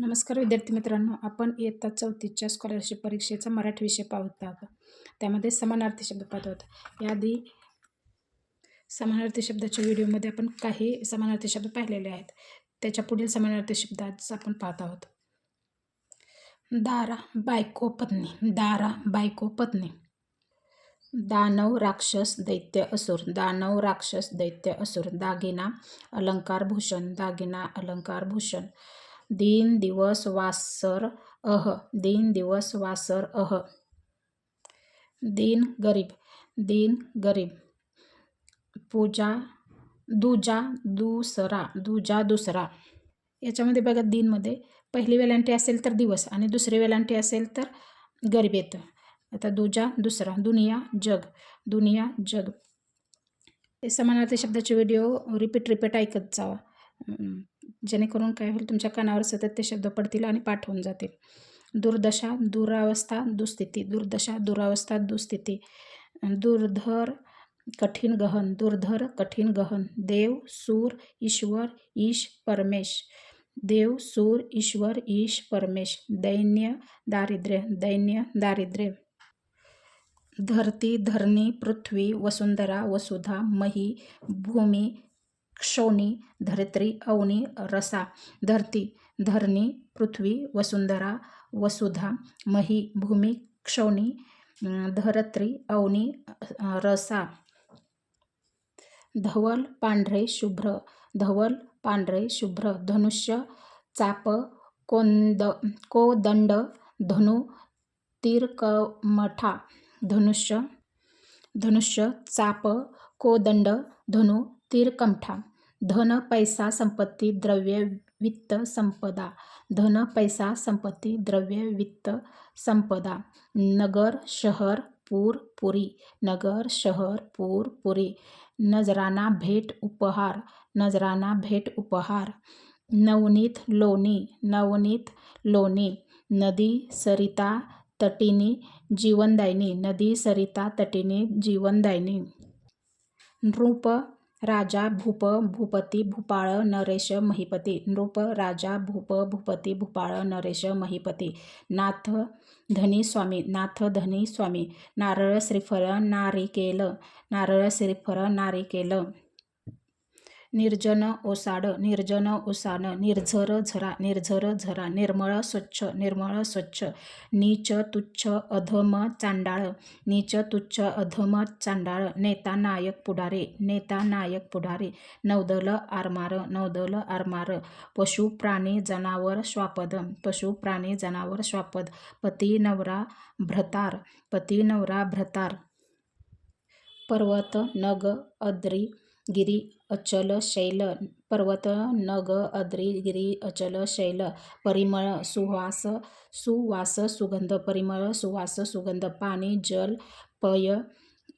नमस्कार विद्यार्थी मित्रांनो. आपण इयत्ता चौथीच्या स्कॉलरशिप परीक्षेचा मराठी विषय पाहत आहोत. त्यामध्ये समानार्थी शब्द पाहत आहोत. याआधी समानार्थी शब्दाच्या व्हिडिओमध्ये आपण काही समानार्थी शब्द पाहिलेले आहेत. त्याच्या पुढील समानार्थी शब्द आज आपण पाहत आहोत. दारा बायको पत्नी दारा बायको पत्नी. दानव राक्षस दैत्य असुर दानव राक्षस दैत्य असुर. दागिना अलंकार भूषण दागिना अलंकार भूषण दिन दिवस वासर अह. दिन दिवस वासर अह. दिन गरीब. दिन गरीब. पूजा दुजा दुसरा. दुजा दुसरा. याच्यामध्ये बघा दिनमध्ये पहिली वेलांटी असेल तर दिवस आणि दुसरी वेलांटी असेल तर गरीब येतं. आता दुजा दुसरा. दुनिया जग. दुनिया जग. समानार्थी शब्दाचे व्हिडिओ रिपीट रिपीट ऐकत जावा. जेणेकरून काय होईल तुमच्या कानावर सतत ते शब्द पडतील आणि पाठवून जातील. दुर्दशा दुरावस्था दुस्थिती. दुर्दशा दुरावस्था दुस्थिती. दुर्धर कठीण गहन. दुर्धर कठीण गहन. देव सूर ईश्वर ईश परमेश. देव सूर ईश्वर ईश परमेश. दैन्य दारिद्र्य. दैन्य दारिद्र्य. धरती धरणी पृथ्वी वसुंधरा वसुधा मही भूमी क्षोणी धरित्री अवनी रसा धरती धरणी पृथ्वी वसुंधरा वसुधा मही भूमी क्षोणी धरत्री अवनी रसा. धवल पांढरे शुभ्र. धवल पांढरे शुभ्र. धनुष्य चाप कोंद कोदंड धनु तीर्कमठा. धनुष्य धनुष्य चाप कोदंड धनु तीरकंठा धन पैसा संपत्ती द्रव्य वित्त संपदा धन पैसा संपत्ती द्रव्य वित्त संपदा नगर शहर पूर पुरी नगर शहर पूर पुरी नजराना भेट उपहार नजराना भेट उपहार नवनीत लोणी नवनीत लोणी नदी सरिता तटिनी जीवनदायिनी नदी सरिता तटिनी जीवनदायिनी नृप राजा भूप भूपती भूपाळ नरेश महिपती. नृप राजा भूप भूपती भूपाळ नरेश महिपती. नाथ धनी स्वामी नाथ धनी स्वामी. नारळ श्रीफळ नारिकेल. नारळ श्रीफळ नारिकेल. निर्जन ओसाड निर्जन ओसान निर्झर झरा निर्झर झरा निर्मळ स्वच्छ निर्मळ स्वच्छ नीच तुच्छ अधम चांडाळ नीच तुच्छ अधम चांडाळ नेता नायक पुढारे नेता नायक पुढारे नौदल आरमार नौदल आरमार पशु प्राणी जनावर श्वापद पशु प्राणी जनावर श्वापद पती नवरा भ्रतार पती नवरा भ्रतार पर्वत नग अद्री गिरी अचल शैल पर्वत नग अद्री गिरी अचल शैल परिमळ सुवास सुवास सुगंध परिमळ सुवास सुगंध पाणी जल पय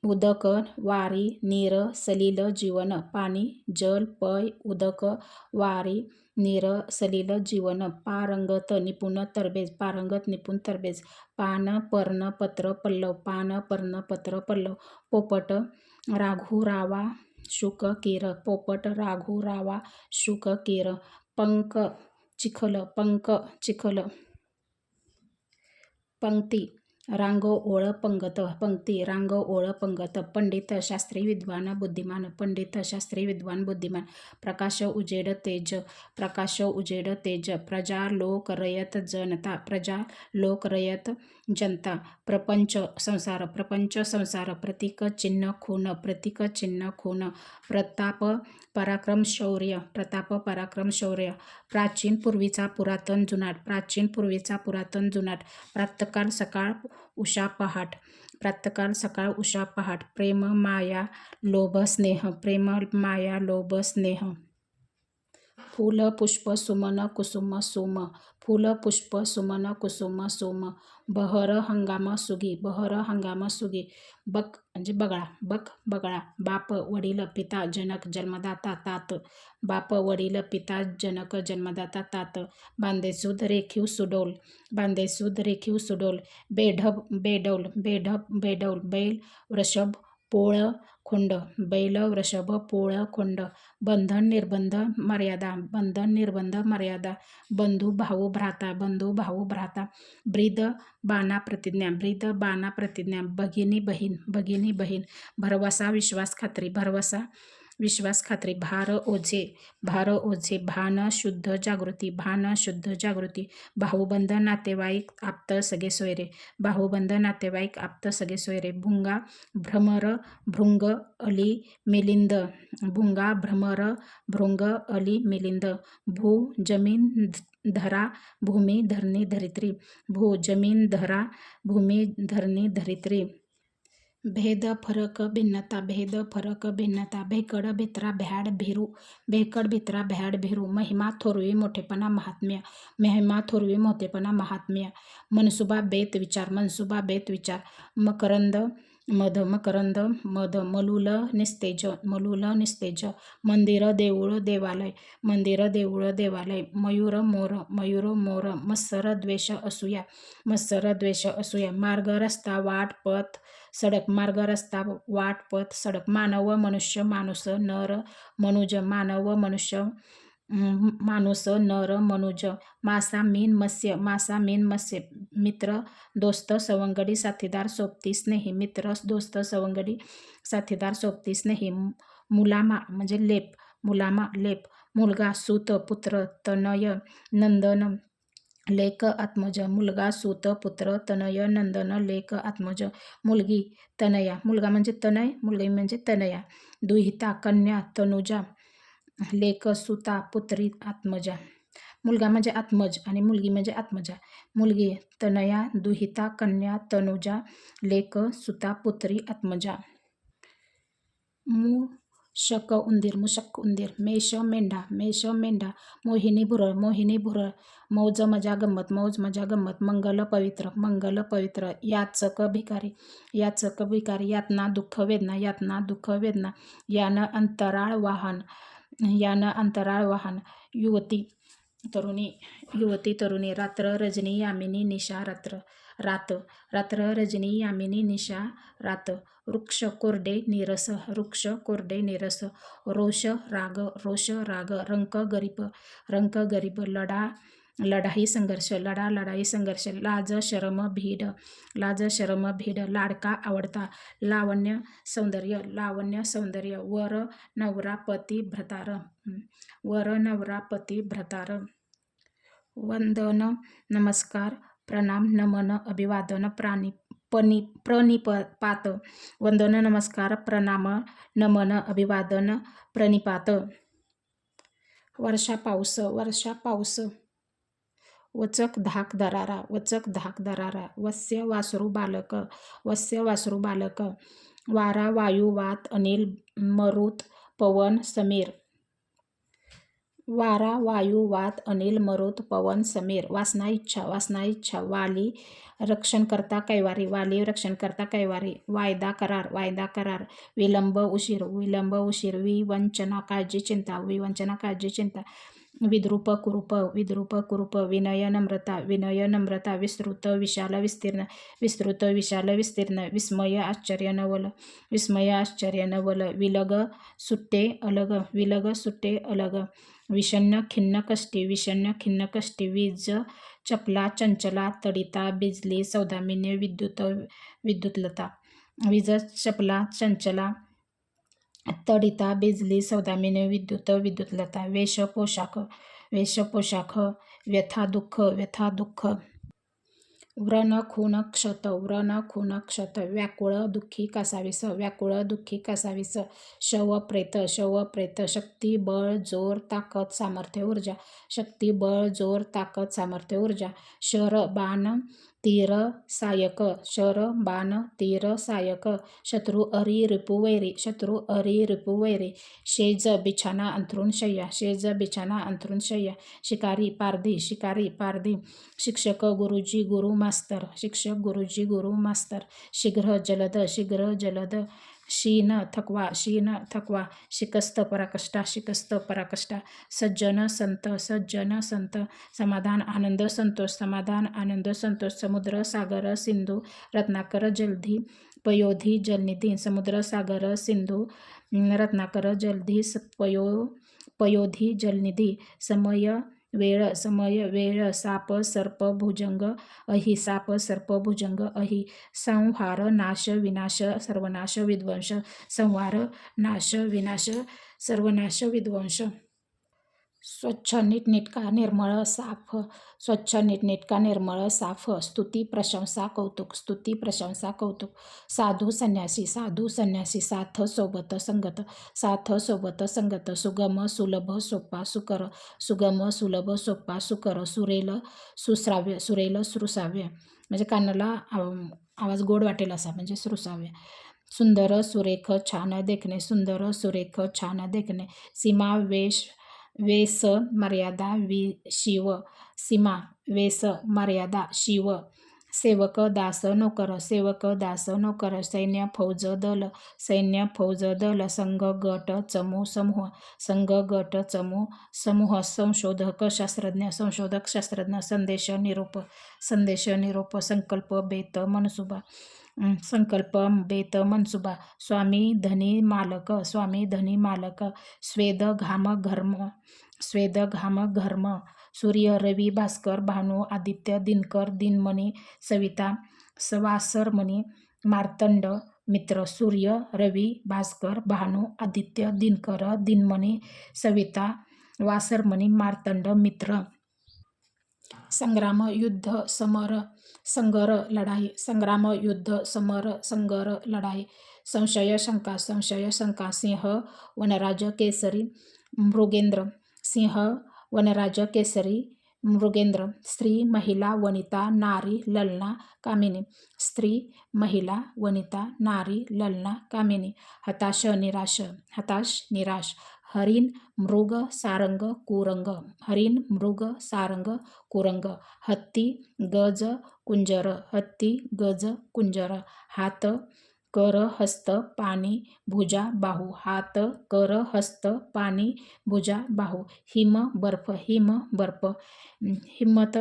उदक वारी नीर सलील जीवन पाणी जल पय उदक वारी नीर सलील जीवन पारंगत निपुण तरबेज पारंगत निपुण तरबेज पान पर्ण पत्र पल्लव पान पर्ण पत्र पल्लव पोपट राघुरावा रावा शुक केर पोपट राघू रावा शुक केर पंक चिखल पंक चिखल पंक्ती रांग ओळ पंगत पंक्ती रांग ओळ पंगत पंडित शास्त्री विद्वान बुद्धिमान पंडित शास्त्री विद्वान बुद्धिमान प्रकाश उजेड तेज प्रकाश उजेड तेज प्रजा लोक रयत जनता प्रजा लोक रयत जनता प्रपंच संसार प्रपंच संसार प्रतीक चिन्ह खून प्रतीक चिन्ह खून प्रताप पराक्रम शौर्य प्रताप पराक्रम शौर्य प्राचीन पूर्वीचा पुरातन जुनाट प्राचीन पूर्वीचा पुरातन जुनाट प्रातकाल सकाळ उषा पहाट प्रातकाल सकाळ उषा पहाट प्रेम माया लोभ स्नेह प्रेम माया लोभ स्नेह. फूल पुष्प सुमन कुसुम सुम। फूल पुष्प सुमन कुसुम सुम। बहर हंगाम सुगी। बहर हंगाम सुगी। बक म्हणजे बगळा। बक बगळा। बाप वडील पिता जनक जन्मदाता तात। बाप वडील पिता जनक जन्मदाता तात। बांदेसूद रेखीव सुडोल। बांदेसूद रेखीव सुडोल। बेढब बेडौल। बेढब बेडौल बैल वृषभ पोळ खुंड बैल वृषभ पोळ खुंड बंधन निर्बंध मर्यादा बंधन निर्बंध मर्यादा बंधू भाऊ भ्राता बंधू भाऊ भ्राता ब्रीद बाणा प्रतिज्ञा ब्रीद बाणा प्रतिज्ञा भगिनी बहीण भगिनी बहीण भरवसा विश्वास खात्री भरवसा विश्वास खात्री भार ओझे। भार ओझे। भान शुद्ध जागृती। भान शुद्ध जागृती। भाऊबंध नातेवाईक आप्त सगळे सोयरे। भाऊबंध नातेवाईक आप्त सगळे सोयरे। भुंगा भ्रमर भृंग अली मिलिंद। भुंगा भ्रमर भृंग अली मिलिंद। भू ज़मीन धरा भूमी धरणी धरित्री। भू ज़मीन धरा भूमी धरणी धरित्री। भेद फरक भिन्नता भेद फरक भिन्नता भेकड भित्रा भ्याड भिरू भेकड भित्रा भ्याड भिरू महिमा थोरवी मोठेपणा महात्म्य महिमा थोरवी मोठेपणा महात्म्य मनसुबा बेत विचार मनसुबा बेत विचार मकरंद मध मकरंद मध मलुल निस्तेज मलुल निस्तेज मंदिर देऊळ देवालय मंदिर देऊळ देवालय मयूर मोर मयूर मोर मत्सर द्वेष असूया मत्सर द्वेष असूया मार्ग रस्ता वाट पथ सडक मार्ग रस्ता वाट पथ सडक मानव मनुष्य माणूस नर मनुज मानव मनुष्य माणूस नर मनुज मासा मीन मत्स्य मासा मीन मत्स्य मित्र दोस्त सवंगडी साथीदार सोबती स्नेही मित्र दोस्त सवंगडी साथीदार सोबती स्नेही मुलामा म्हणजे लेप मुलामा लेप मुलगा सूत पुत्र तनय नंदन लेक आत्मज मुलगा सूत पुत्र तनय नंदन लेक आत्मज मुलगी तनया. मुलगा म्हणजे तनय मुलगी म्हणजे तनया. दुहिता कन्या तनुजा लेक सुता पुत्री आत्मजा. मुलगा म्हणजे आत्मज आणि मुलगी म्हणजे आत्मजा. मुलगी तनया दुहिता कन्या तनुजा लेक सुता पुत्री आत्मजा. शक उंदीर मुशक उंदीर मेष मेंढा मेष मेंढा मोहिनी भुरळ मोहिनी भुरळ मौज मजा गंमत मौज मजा गंमत मंगल पवित्र मंगल पवित्र याचक भिकारी याचक भिकारी यातना दुःख वेदना यातना दुःख वेदना यानं अंतराळ वाहन यानं अंतराळ वाहन युवती तरुणी युवती तरुणी रात्र रजनी यामिनी निशा रात्र रात रात्र रजनी यामिनी निशा रात वृक्ष कोरडे निरस वृक्ष कोरडे निरस रोष राग रोष राग रंक गरीब रंक गरीब लढा लढाई संघर्ष लढा लढाई संघर्ष लाज शरम भीड लाज शरम भीड लाडका आवडता लावण्य सौंदर्य लावण्य सौंदर्य वर नवरा पती भ्रतार वर नवरा पती भ्रतार वंदन नमस्कार प्रणाम नमन अभिवादन प्राणी पनी प्रणिपात वंदन नमस्कार प्रणाम नमन अभिवादन प्रणिपात. वर्षा पाऊस वर्षा पाऊस. वचक धाक दरारा वचक धाक दरारा. वस्य वासरू बालक वस्य वासरू बालक. वारा वायू वात अनिल मरुत पवन समीर. वारा वायू वात अनिल मरुत पवन समीर वासना इच्छा वासना इच्छा वाली रक्षणकर्ता कैवारी वाली रक्षणकर्ता कैवारी वायदा करार वायदा करार विलंब उशीर विलंब उशीर विवंचना काळजी चिंता विवंचना काळजी चिंता विद्रूप कुरूप विद्रूप कुरूप विनय नम्रता विनय नम्रता विस्तृत विशाल विस्तीर्ण विस्तृत विशाल विस्तीर्ण विस्मय आश्चर्य नवल विस्मय आश्चर्य नवल विलग सुट्टे अलग विलग सुट्टे अलग विषण्ण खिन्न कष्टी विषण्ण खिन्न कष्टी वीज चपला चंचला तडिता बिजली सौदामिन्य विद्युत विद्युतलता. वीज चपला चंचला तडिता बिजली सौदामिनी विद्युत विद्युतलता. वेश पोशाख वेश पोशाख व्यथा दुःख व्यथा दुःख. व्रण खून क्षत व्रण खून क्षत व्याकुळ दुःखी कसावीस व्याकुळ दुःखी कसावीस शव प्रेत शव प्रेत शक्ती बळ जोर ताकद सामर्थ्य ऊर्जा शक्ती बळ जोर ताकद सामर्थ्य ऊर्जा शर बाण तीर सायक शर बाण तीर सायक शत्रू अरी रिपू वैरी शत्रू अरी रिपू वैरी शेज बिछाना अंथरून शय्या शेज बिछाना अंथरून शय्या शिकारी पारधी शिकारी पारधी शिक्षक गुरुजी गुरु मास्तर शिक्षक गुरुजी गुरु मास्तर शीघ्र जलद शीघ्र जलद शीन थकवा शीन थकवा शिकस्त पराकष्टा शिकस्त पराकष्टा सज्जन संत सज्जन संत समाधान आनंद संतोष समाधान आनंद संतोष समुद्र सागर सिंधू रत्नाकर जलधी पयोधी जलनिधी समुद्र सागर सिंधू रत्नाकर जलधी स- पयो पयोधी जलनिधी समय वेळ समय वेळ साप सर्प भुजंग अहि साप सर्प भुजंग अहि संहार नाश विनाश सर्वनाश विध्वंस संहार नाश विनाश सर्वनाश विध्वंस. स्वच्छ नीटनेटका निर्मळ साफ. स्वच्छ नीटनेटका निर्मळ साफ. स्तुती प्रशंसा कौतुक. स्तुती प्रशंसा कौतुक. साधू संन्यासी. साधू संन्यासी. साथ सोबत संगत. साथ सोबत संगत. सुगम सुलभ सोपा सुकर. सुगम सुलभ सोपा सुकर. सुरेल सुश्राव्य. सुरेल सुरुसाव्य म्हणजे कानाला आवाज गोड वाटेल असा म्हणजे सुरुसाव्य सुंदर सुरेख छान देखणे. सुंदर सुरेख छान देखणे. सीमा वेश वेस मर्यादा वि शिव सीमा वेस मर्यादा शिव सेवक दास नोकर सेवक दास नोकर सैन्य फौज दल सैन्य फौज दल संघ गट चमू समूह संघ गट चमू समूह संशोधक शास्त्रज्ञ संशोधक शास्त्रज्ञ संदेश निरूप संदेश निरूप संकल्प बेत मनसुबा संकल्प बेत मनसुबा स्वामी धनी मालक स्वामी धनी मालक स्वेद घाम घर्म स्वेद घाम घर्म सूर्य रवी भास्कर भानू आदित्य दिनकर दिनमणी सविता सवासरमणी मार्तंड मित्र सूर्य रवी भास्कर भानू आदित्य दिनकर दिनमणी सविता वासरमणी मार्तंड मित्र. संग्राम युद्ध समर संगर लढाई संग्राम युद्ध समर संगर लढाई संशय शंका संशय शंका सिंह वनराज केसरी मृगेंद्र सिंह वनराज केसरी मृगेंद्र स्त्री महिला वनिता नारी ललना कामिनी स्त्री महिला वनिता नारी ललना कामिनी हताश निराश हताश निराश हरिण मृग सारंग कुरंग. हरिण मृग सारंग कुरंग. हत्ती गज कुंजर. हत्ती गज कुंजर. हात कर हस्त पाणी भुजा बाहू. हात कर हस्त पाणी भुजा बाहू. हिम बर्फ. हिम बर्फ. हिम्मत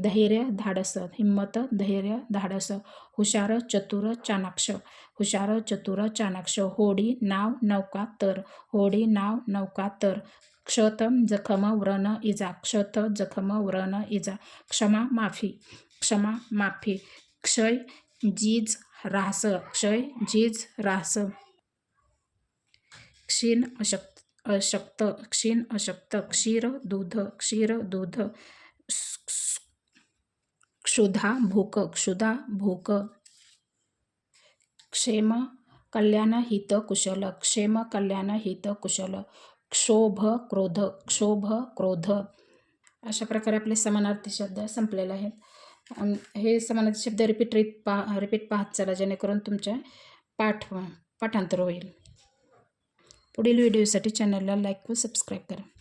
धैर्य धाडस. हिम्मत धैर्य धाडस. हुशार चतुर चाणाक्ष. हुशार चतुर चाणाक्ष होडी नाव नौका तर. होडी नाव नौका तर. क्षत जखम व्रण इजा. क्षत जखम व्रण इजा. क्षमा माफी. क्षमा माफी. क्षय जीज राहस क्षय जीज राहस क्षीण अशक्त अशक्त. क्षीण अशक्त. क्षीर दूध. क्षीर दूध. क्षुधा भूक. क्षुधा भूक. क्षेम कल्याण हित कुशल क्षेम कल्याण हित कुशल क्षोभ क्रोध क्षोभ क्रोध अशा प्रकारे आपले समानार्थी शब्द संपलेले आहेत हे समानार्थी शब्द रिपीट रित पा रिपीट पाहत चला जेणेकरून तुमच्या पाठ पाठांतर होईल पुढील व्हिडिओसाठी चॅनलला लाईक व सबस्क्राईब करा